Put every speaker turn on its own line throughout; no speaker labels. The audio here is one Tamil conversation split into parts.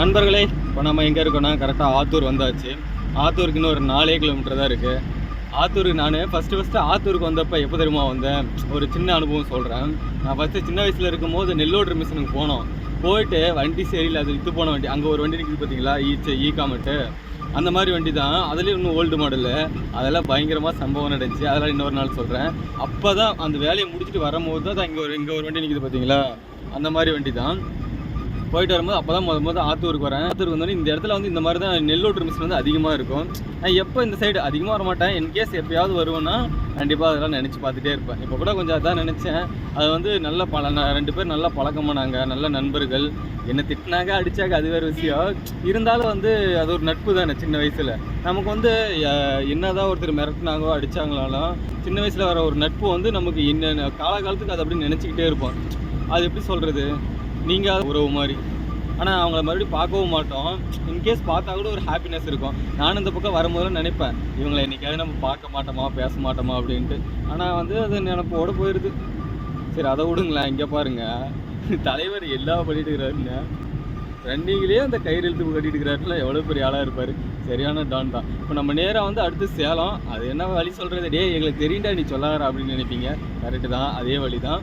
நண்பர்களே இப்போ நம்ம எங்கே இருக்கோம்னா கரெக்டாக ஆத்தூர் வந்தாச்சு. ஆத்தூருக்கு இன்னும் ஒரு நாலே கிலோமீட்டர் தான் இருக்குது ஆத்தூருக்கு நான் ஃபஸ்ட்டு ஃபஸ்ட்டு ஆத்தூருக்கு வந்தப்போ எப்போ தெரியுமா வந்தேன்? ஒரு சின்ன அனுபவம் சொல்கிறேன் நான் ஃபஸ்ட்டு சின்ன வயசில் இருக்கும்போது நெல்லோடு மிஷினுக்கு போனோம். போயிட்டு வண்டி சரியில்லை அது விற்று போன வண்டி. அங்கே ஒரு வண்டி நிற்குது பார்த்தீங்களா ஈச்சு ஈ காமெட்டு அந்த மாதிரி வண்டி தான். அதுலேயும் இன்னும் ஓல்டு மாடலு அதெல்லாம் பயங்கரமாக சம்பவம் நடந்துச்சு. அதெல்லாம் இன்னொரு நாள் சொல்கிறேன் அப்போ தான் அந்த வேலையை முடிச்சுட்டு வரும்போது தான் இங்கே ஒரு இங்கே ஒரு வண்டி நிற்கிது பார்த்தீங்களா அந்த மாதிரி வண்டி தான். போயிட்டு வரும்போது அப்போ தான் முத முதல் ஆத்தூருக்கு வரேன். ஆத்தூருக்கு வந்தோடனே இந்த இடத்துல வந்து இந்த மாதிரி தான் நெல்லோட்டு மிஷின் வந்து அதிகமாக இருக்கும். நான் எப்போ இந்த சைடு அதிகமாக வர மாட்டேன் இன்கேஸ் எப்போயாவது வருவேன்னா கண்டிப்பாக அதெல்லாம் நினச்சி பார்த்துட்டே இருப்பேன். இப்போ கூட கொஞ்சம் அதான் நினச்சேன். அது வந்து நல்ல பல ரெண்டு பேர் நல்லா பழக்கமானாங்க. நல்ல நண்பர்கள். என்ன திட்டினாங்க அடிச்சாங்க அது வேறு விஷயம். இருந்தாலும் வந்து அது ஒரு நட்பு தானே சின்ன வயசில். நமக்கு வந்து என்னதான் ஒருத்தர் மிரட்டினாங்களோ அடித்தாங்களாலும் சின்ன வயசில் வர ஒரு நட்பு வந்து நமக்கு என்ன காலகாலத்துக்கு அது அப்படி நினச்சிக்கிட்டே இருப்போம். அது எப்படி சொல்கிறது நீங்கள் உறவு மாதிரி. ஆனால் அவங்கள மறுபடியும் பார்க்கவும் மாட்டோம். இன்கேஸ் பார்த்தா கூட ஒரு ஹாப்பினஸ் இருக்கும். நானும் இந்த பக்கம் வரும்போது நினைப்பேன் இவங்களை என்றைக்காவது நம்ம பார்க்க மாட்டோமா பேச மாட்டோமா அப்படின்ட்டு. ஆனால் வந்து அது நினப்போட போயிடுது சரி அதை விடுங்களேன் இங்கே பாருங்கள் தலைவர் எல்லா பண்ணிட்டு இருக்கிறாருங்க ரன்னிங்லேயே அந்த கயிறு இழுத்து கட்டிட்டு இருக்கிறாருல எவ்வளோ பெரிய ஆளாக இருப்பார். சரியான டான் தான். இப்போ நம்ம நேராக வந்து அடுத்து சேலம். அது என்ன வழி சொல்கிறது டே எங்களுக்கு தெரியுண்டா நீ சொல்லாத அப்படின்னு நினைப்பீங்க. கரெக்டு தான். அதே வழி தான்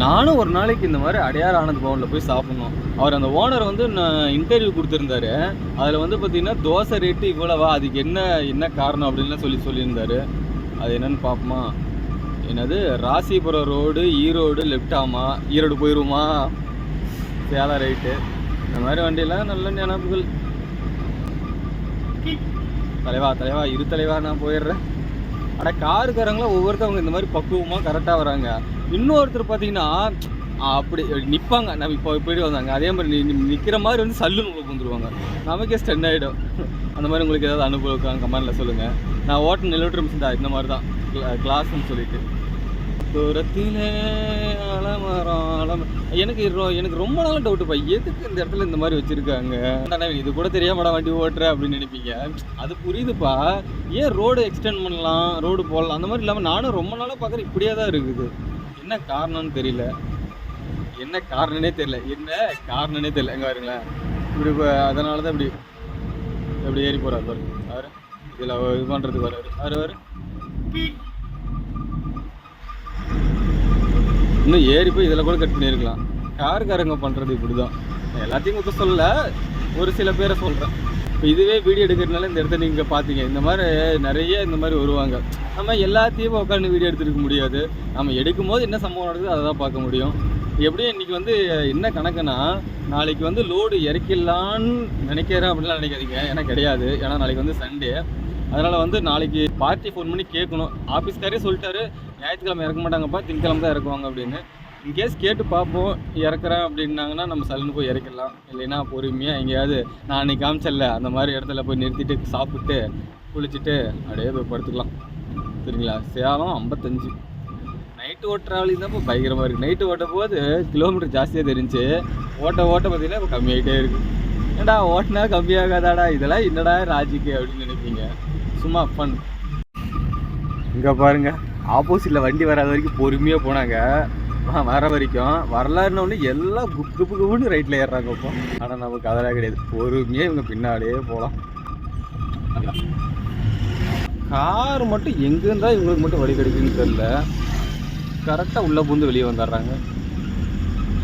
நானும் ஒரு நாளைக்கு இந்த மாதிரி அடையார் ஆனந்த் பவனில் போய் சாப்பிட்ணும். அவர் அந்த ஓனர் வந்து நான் இன்டர்வியூ கொடுத்துருந்தாரு. அதில் வந்து பார்த்தீங்கன்னா தோசை ரேட்டு இவ்வளவா? அதுக்கு என்ன என்ன காரணம்? அப்படின்லாம் சொல்லி சொல்லியிருந்தாரு. அது என்னன்னு பார்ப்போமா என்னது ராசிபுரம் ரோடு ஈரோடு லெஃப்ட் ஆமா ஈரோடு போயிடுவோமா சேலம் ரைட்டு இந்த மாதிரி வண்டியெல்லாம் நல்ல நினப்புகள். தலைவா தலைவா இரு தலைவா நான் போயிடுறேன். ஆனால் காருக்காரங்களாம் ஒவ்வொருத்தவங்க இந்த மாதிரி பக்குவமாக கரெக்டாக வராங்க. இன்னொருத்தர் பார்த்தீங்கன்னா அப்படி நிற்பாங்க நம்ம இப்போ போயிட்டு வந்தாங்க. அதே மாதிரி நி நிற்கிற மாதிரி வந்து சல்லுன்னு உங்களுக்கு வந்துடுவாங்க நமக்கே ஸ்டன் ஆகிடும் அந்த மாதிரி உங்களுக்கு ஏதாவது அனுபவம் கமெண்டில் சொல்லுங்கள் நான் ஓட்டு நிலவட்டு மிஷின் தான். இந்த மாதிரி தான். கிளாஸ்ன்னு சொல்லிட்டு. தூரத்திலே அலமரம் அலமரம் எனக்கு எனக்கு ரொம்ப நாள் டவுட்டுப்பா எதுக்கு இந்த இடத்துல இந்த மாதிரி வச்சுருக்காங்க? இது கூட தெரியாமடா வண்டி ஓட்டுற அப்படின்னு நினைப்பீங்க. அது புரியுதுப்பா. ஏன் ரோடு எக்ஸ்டெண்ட் பண்ணலாம் ரோடு போடலாம்? அந்த மாதிரி இல்லாமல் நானும் ரொம்ப நாளாக பார்க்குறேன். இப்படியே தான் இருக்குது. என்ன காரணம்னு தெரியல. என்ன காரணனே தெரியல. என்ன காரணனே தெரியல. எங்க பாருங்களேன். இப்படி அதனால தான் இப்படி இப்படி ஏறி போறாரு பாருங்க அவரு இதில் இது பண்ணுறதுக்கு வராரு. அவரு அவரு. இன்னும் ஏறி போய் இதில் கூட கட் பண்ணியிருக்கலாம். காருக்காரங்க பண்ணுறது இப்படி தான் எல்லாத்தையும் குத்த சொல்லலை. ஒரு சில பேரை சொல்கிறேன் இப்போ இதுவே வீடியோ எடுக்கிறதுனால இந்த இடத்த நீங்கள் பார்த்தீங்க இந்த மாதிரி நிறைய இந்த மாதிரி வருவாங்க. நம்ம எல்லாத்தையும் உட்காந்து வீடியோ எடுத்துருக்க முடியாது. நம்ம எடுக்கும் போது என்ன சம்பவம் நடக்குது அதை தான் பார்க்க முடியும். எப்படியும் இன்றைக்கி வந்து என்ன கணக்குன்னா நாளைக்கு வந்து லோடு இறக்கிடலான்னு நினைக்கிறேன் அப்படின்லாம் நினைக்காதீங்க. ஏன்னா கிடையாது. ஏன்னா நாளைக்கு வந்து சண்டே அதனால் வந்து நாளைக்கு பார்ட்டி ஃபோன் பண்ணி கேட்கணும். ஆஃபீஸ்காரே சொல்லிட்டாரு. ஞாயிற்றுக்கிழமை இறக்க மாட்டாங்கப்பா. திங்கக்கிழமை தான் இறக்குவாங்க அப்படின்னு. இன்கேஸ் கேட்டு பார்ப்போம் இறக்குறேன் அப்படின்னாங்கன்னா நம்ம சலனு போய் இறக்கிடலாம். இல்லைன்னா பொறுமையாக எங்கேயாவது நான் அன்றைக்கி காமிச்சல அந்த மாதிரி இடத்துல போய் நிறுத்திட்டு சாப்பிட்டு குளிச்சுட்டு அப்படியே போய் படுத்துக்கலாம். சரிங்களா? சேலம் ஐம்பத்தஞ்சு. நைட்டு ஓட்ட ட்ராவலிங் தான் இப்போ பயங்கரமாக இருக்குது நைட்டு ஓட்ட போது கிலோமீட்டர் ஜாஸ்தியாக தெரிஞ்சு ஓட்ட ஓட்ட பார்த்தீங்கன்னா இப்போ கம்மியாகிட்டே இருக்குது ஏன்டா ஓட்டினா கம்மியாகாதாடா? இதெல்லாம் என்னடா ராஜிக்கு அப்படின்னு நினைப்பீங்க. சும்மா ஃபன் இங்கே பாருங்க ஆப்போசிட்டில் வண்டி வராத வரைக்கும் பொறுமையாக போனாங்க. வர வரைக்கும் வரலாறுன ஒன்று எல்லாம் குப்பு குப்புன்னு ரைட்டில் ஏறுறாங்க இப்போ. ஆனால் நமக்கு அதெல்லாம் கிடையாது. பொறுமையாக இவங்க பின்னாடியே போகலாம் கார் மட்டும் எங்கே இருந்தால் இவங்களுக்கு மட்டும் வழி கிடைக்குன்னு தெரில கரெக்டாக உள்ளே பூந்து வெளியே வந்துடுறாங்க.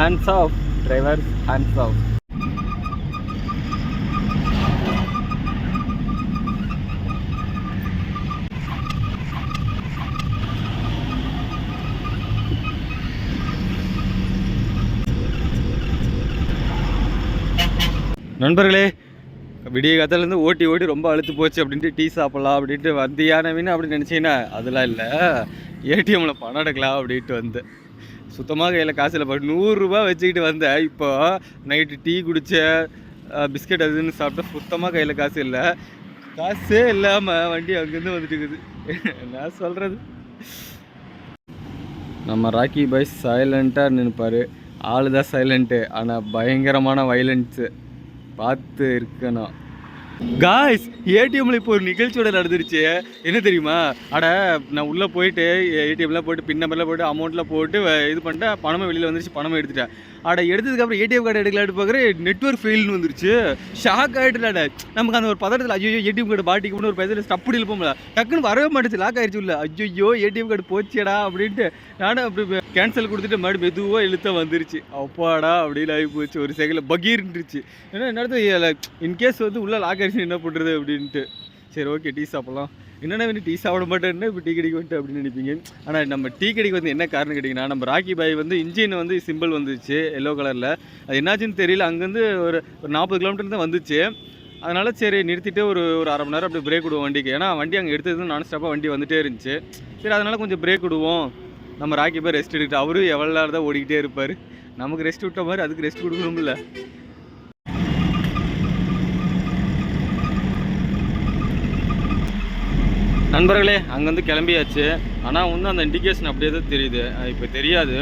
Hands off driver hands off நண்பர்களே விடிய காத்தாலேருந்து ஓட்டி ஓட்டி ரொம்ப அழுத்து போச்சு அப்படின்ட்டு டீ சாப்பிட்லாம் அப்படின்ட்டு வந்தியான அப்படின்னு நினச்சிங்கன்னா அதெல்லாம் இல்லை. ஏடிஎம்மில் பணம் எடுக்கலாம் அப்படின்ட்டு வந்தேன் சுத்தமாக கையில் காசு இல்லை. நூறுரூபா வச்சுக்கிட்டு வந்தேன். இப்போ நைட்டு டீ குடித்த பிஸ்கட் அதுன்னு சாப்பிட்டா சுத்தமாக கையில் காசு இல்லை. காசே இல்லாமல் வண்டி அங்கேருந்து வந்துட்டு இருக்குது என்ன சொல்கிறது நம்ம ராக்கி பாய் சைலண்ட்டாக நினைப்பார் ஆளு தான் சைலண்ட்டு ஆனால் பயங்கரமான வைலன்ஸு பார்த்து இருக்கணும். காய்ஸ் ஏடிஎம்ல இப்போ ஒரு நிகழ்ச்சியோட நடந்துருச்சு. என்ன தெரியுமா? அட நான் உள்ளே போயிட்டு ஏடிஎம்லாம் போயிட்டு பின் நம்பர்லாம் போயிட்டு அமௌண்ட்லாம் போட்டு இது பண்ணிட்டேன் பணமே வெளியில் வந்துருச்சு பணம் எடுத்துட்டேன். அட எடுத்ததுக்கப்புறம் ஏடிஎம் கார்டு எடுக்கலான்னு பார்க்குறேன் நெட்ஒர்க் ஃபெயில்னு வந்துருச்சு. ஷாக் ஆகிட்டுலாட நமக்கு அந்த ஒரு பதட்டத்தில் ஐயோ ஏடிஎம் கார்டு பாட்டிக்கு ஒரு பதத்தில் ஸ்டப்பு இழுப்போம்ல டக்குன்னு வரவே மாட்டேச்சு லாக் ஆயிடுச்சு உள்ள. ஐயோ ஏடிஎம் கார்டு போச்சேடா அப்படின்ட்டு. நானும் அப்படி கேன்சல் கொடுத்துட்டு மறுபடியும் மெதுவாக இழுத்தா வந்துருச்சு. அப்பாடா அப்படின்னு ஆகி போச்சு ஒரு செகண்டில் பகீர்ன்றுச்சு. ஏன்னா என்னது இன்கேஸ் வந்து உள்ளே லாக் ஆகிடுச்சு என்ன பண்ணுறது அப்படின்ட்டு. சரி ஓகே டீ சாப்பிட்லாம். என்னென்ன வந்து டீ சாப்பிட மாட்டேன்னு இப்போ டீ கடைக்கு வந்துட்டு அப்படின்னு நினைப்பீங்க. ஆனால் நம்ம டீ கடைக்கு வந்து என்ன காரணம் கேட்டிங்கன்னா நம்ம ராக்கி பாய் வந்து இன்ஜின் வந்து சிம்பிள் வந்துச்சு எல்லோ கலரில் அது என்னாச்சுன்னு தெரியல. அங்கேருந்து ஒரு ஒரு நாற்பது கிலோமீட்டர் தான் வந்துச்சு. அதனால் சரி நிறுத்திட்டு ஒரு ஒரு அரை மணி நேரம் அப்படி பிரேக் விடுவோம் வண்டிக்கு. ஏன்னா வண்டி அங்கே எடுத்தது நான் ஸ்டாப்பாக வண்டி வந்துகிட்டே இருந்துச்சு. சரி அதனால் கொஞ்சம் பிரேக் விடுவோம். நம்ம ராக்கி போய் ரெஸ்ட் எடுக்கிட்டு அவரும் எவ்வளோ நேரம் தான் ஓடிக்கிட்டே இருப்பார். நமக்கு ரெஸ்ட் விட்ட மாதிரி அதுக்கு ரெஸ்ட் கொடுக்கணும்ல. நண்பர்களே அங்கேருந்து கிளம்பியாச்சு. ஆனால் வந்து அந்த இண்டிகேஷன் அப்படியே தான் தெரியுது. இப்போ தெரியாது.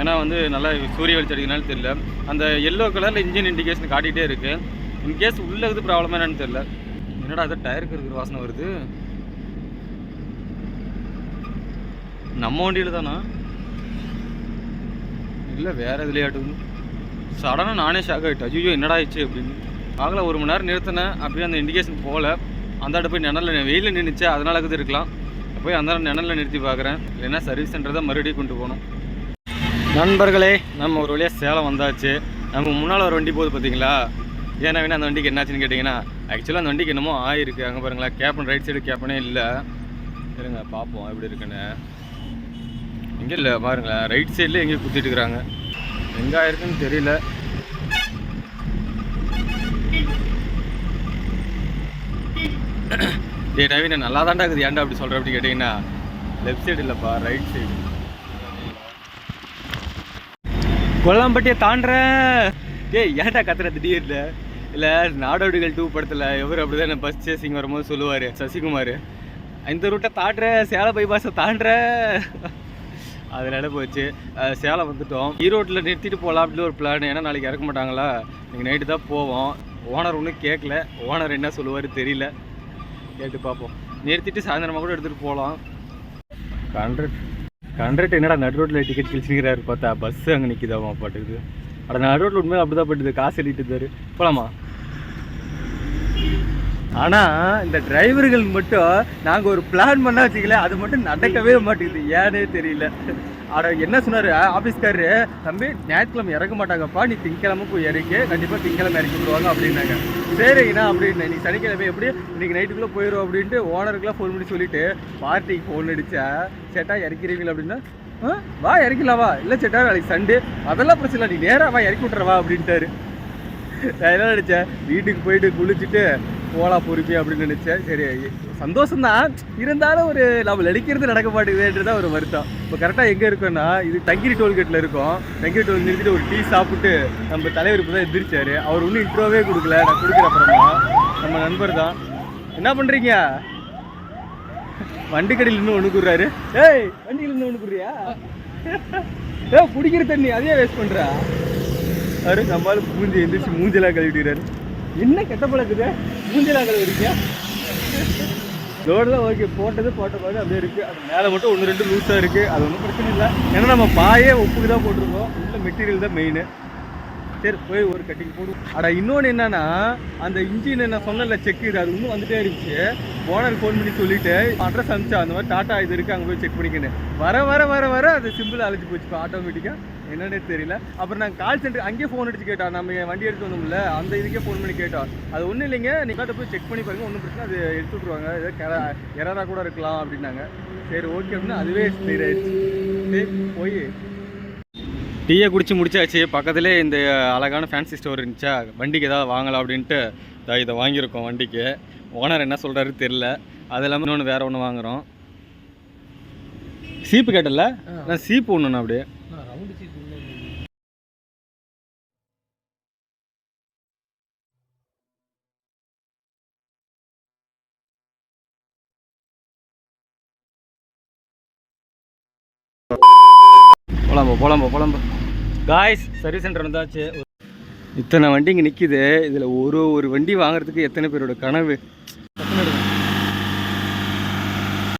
ஏன்னா வந்து நல்லா சூரிய வெளிச்சம் அடிக்கிறனால தெரியல. அந்த எல்லோ கலரில் இன்ஜின் இண்டிகேஷன் காட்டிகிட்டே இருக்குது இன்கேஸ் உள்ளே இது ப்ராப்ளமாக என்னன்னு தெரியல. என்னடா அது டயருக்கு இருக்கிற வாசனை வருது. நம்ம வண்டியில் தானா? இல்லை வேற எதுலையாட்டும் சடனாக நானே ஷாக் ஆகிட்டேன் ஐயோ என்னடா ஆயிடுச்சு அப்படின்னு. ஆகல ஒரு மணி நேரம் நிறுத்தினேன். அப்படியே அந்த இண்டிகேஷன் போகல. அந்த போய் நிழலில் வெயிலில் நின்றுச்சு அதனால அது இருக்கலாம். போய் அந்த நிழலில் நிறுத்தி பார்க்குறேன். இல்லைன்னா சர்வீஸ் சென்டர் தான் மறுபடியும் கொண்டு போகணும். நண்பர்களே நம்ம ஒரு வழியாக சேலம் வந்தாச்சு. நம்ம முன்னால் ஒரு வண்டி போகுது பார்த்தீங்களா ஏன்னா வேணா அந்த வண்டிக்கு என்னாச்சுன்னு கேட்டிங்கன்னா ஆக்சுவலாக அந்த வண்டிக்கு என்னமோ ஆயிருக்கு. அங்கே பாருங்களேன் கேப்பன் ரைட் சைடு கேப்பனே இல்லை. இருங்க பார்ப்போம். எப்படி இருக்குன்னு. எங்கே இல்லை பாருங்களேன். ரைட் சைடில் எங்கேயும் குத்திட்டு இருக்கிறாங்க. எங்கே ஆயிருக்குன்னு தெரியல. டே நவீன நல்லா தான்டா இருக்குது. ஏன்டா அப்படி சொல்கிற அப்படி கேட்டிங்கன்னா? லெஃப்ட் சைடு இல்லைப்பா ரைட் சைடு கொல்லாம்பட்டியை தாண்டுற டேய் ஏன்டா கத்துற திடீர்ல இல்லை நாடோடிகள் டூ படத்தில் எவர் அப்படி தான் பஸ் சேசிங் வரும்போது சொல்லுவார் சசிகுமார். இந்த ரூட்டை தாண்டுற சேலை பைபாஸை தாண்டுற அதனால போச்சு. சேலம் வந்துட்டோம். ஈரோட்டில் நிறுத்திட்டு போகலாம் அப்படின்னு ஒரு பிளான் ஏன்னா நாளைக்கு இறக்க மாட்டாங்களா? நீங்கள் நைட்டு தான் போவோம். ஓனர் ஒன்றும் கேட்கல ஓனர் என்ன சொல்லுவார் தெரியல. கேட்டு பார்ப்போம். நிறுத்திட்டு சாயந்தரமாக கூட எடுத்துகிட்டு போகலாம் கண்ட்ரட் கண்ட்ரட் என்னடா நடு ரோட்டில் டிக்கெட் கிழிச்சிக்கிறாரு பார்த்தா? பஸ்ஸு அங்கே நிற்கிதாமா பாட்டுக்கு. அட நடு ரோட்டில் உண்மையாக அப்படி தான் பட்டுது காசு எழுதிட்டு இருந்தார். போகலாமா ஆனால் இந்த டிரைவர்கள் மட்டும் நாங்கள் ஒரு பிளான் பண்ணா வச்சுக்கல அது மட்டும் நடக்கவே மாட்டேங்குது. ஏனே தெரியல. அட என்ன சொன்னார்? ஆஃபீஸ்காரரு தம்பி ஞாயிற்றுக்கிழமை இறக்க மாட்டாங்கப்பா. நீ திங்கக்கிழமை போய் இறக்கி கண்டிப்பாக திங்கக்கிழமை இறக்கி விடுவாங்க அப்படின்னாங்க. சரிங்கண்ணா அப்படின்னு. நீ சனிக்கிழமை எப்படி? இன்றைக்கி நைட்டுக்குள்ளே போயிடும் அப்படின்ட்டு ஓனருக்குலாம் ஃபோன் பண்ணி சொல்லிவிட்டு பார்ட்டிக்கு ஃபோன் அடித்தா சேட்டா இறக்கிறீங்களா? அப்படின்னா. வா இறக்கலாம் வா. இல்லை சேட்டா நாளைக்கு சண்டே அதெல்லாம் பிரச்சனை இல்லை. நீ நேராக வா இறக்கி விட்றவா அப்படின்ட்டாரு. நான் என்ன நினச்சேன்? வீட்டுக்கு போயிட்டு குளிச்சுட்டு போகலாம் பொறுப்பி அப்படின்னு நினச்சேன். சரி சந்தோஷம்தான். இருந்தாலும் ஒரு நம்ம நடிக்கிறது நடக்க மாட்டேங்குதுன்றது தான் ஒரு வருத்தம். இப்போ கரெக்டாக எங்கே இருக்கோன்னா இது தங்கிரி டோல்கேட்டில் இருக்கோம். தங்கிரி டோல் நிறுத்திட்டு ஒரு டீ சாப்பிட்டு நம்ம தலைவர் இப்போ தான் எந்திரிச்சாரு. அவர் ஒன்றும் இன்ட்ரோவே கொடுக்கல. நான் கொடுக்குற அப்புறமா நம்ம நண்பர் தான். என்ன பண்ணுறீங்க வண்டி கடையில் இன்னும் ஒன்று கூடுறாரு. ஏய் வண்டியில் இன்னும் ஒன்று கூடுறியா? ஏ குடிக்கிற தண்ணி அதையே வேஸ்ட் பண்ணுறா அவரு நம்மளால் மூஞ்சி எந்திரிச்சு மூஞ்செல்லாம் கழுவிடுறாரு என்ன கெட்ட பழக்குது மூஞ்செல்லாம் கழுவுறீங்க லோடு ஓகே போட்டது போட்ட மாதிரி அப்படியே இருக்குது அது மேலே மட்டும் ஒன்று ரெண்டு லூஸாக இருக்குது அது ஒன்றும் பிரச்சனை இல்லை. ஏன்னா நம்ம பாயே உப்புக்கு தான் போட்டிருக்கோம். உள்ள மெட்டீரியல் தான் மெயின் சரி போய் ஒரு கட்டிங் போடுவோம். அட இன்னொன்று என்னன்னா அந்த இன்ஜின் நான் சொன்னல செக் இது அது இன்னும் வந்துட்டே இருந்துச்சு. ஓனர் ஃபோன் பண்ணி சொல்லிட்டு அட்ரஸ் அனுப்பிச்சா அந்த மாதிரி டாட்டா இது இருக்கு அங்கே போய் செக் பண்ணிக்கணும் வர வர வர வர அது சிம்பிள் அழைச்சி போச்சு. இப்போ ஆட்டோமேட்டிக்காக என்னன்னே தெரியல. அப்புறம் நாங்கள் கால் சென்டர் அங்கேயே ஃபோன் அடிச்சு கேட்டோம் நம்ம வண்டி எடுத்து வந்தோம்ல அந்த இதுக்கே ஃபோன் பண்ணி கேட்டோம் அது ஒன்றும் இல்லைங்க நீங்கள் போய் செக் பண்ணி பாருங்க ஒன்றும் பிரச்சனை அது எடுத்து விட்ருவாங்க ஏதோ எரராக கூட இருக்கலாம் அப்படின்னாங்க. சரி ஓகே அப்படின்னா அதுவே சரி போய். டீயை குடிச்சு முடிச்சாச்சு. பக்கத்துலேயே இந்த அழகான ஃபேன்சி ஸ்டோர் இருந்துச்சா? வண்டிக்கு ஏதாவது வாங்கலாம் அப்படின்ட்டு இதோ இதை வாங்கியிருக்கோம் வண்டிக்கு. ஓனர் என்ன சொல்கிறாரு தெரில அது இல்லாமல் இன்னொன்று வேறு ஒன்று வாங்குகிறோம் சீப்பு கேட்டல? நான் சீப்பு ஒன்றுண்ணா அப்படியே. போலாம்போ போலாம்போ போலாம்போ. காய்ஸ் சர்வீஸ் சென்டர் வந்தாச்சு இத்தனை வண்டி இங்கே நிற்கிது இதில் ஒரு ஒரு வண்டி வாங்குறதுக்கு எத்தனை பேரோட கனவு?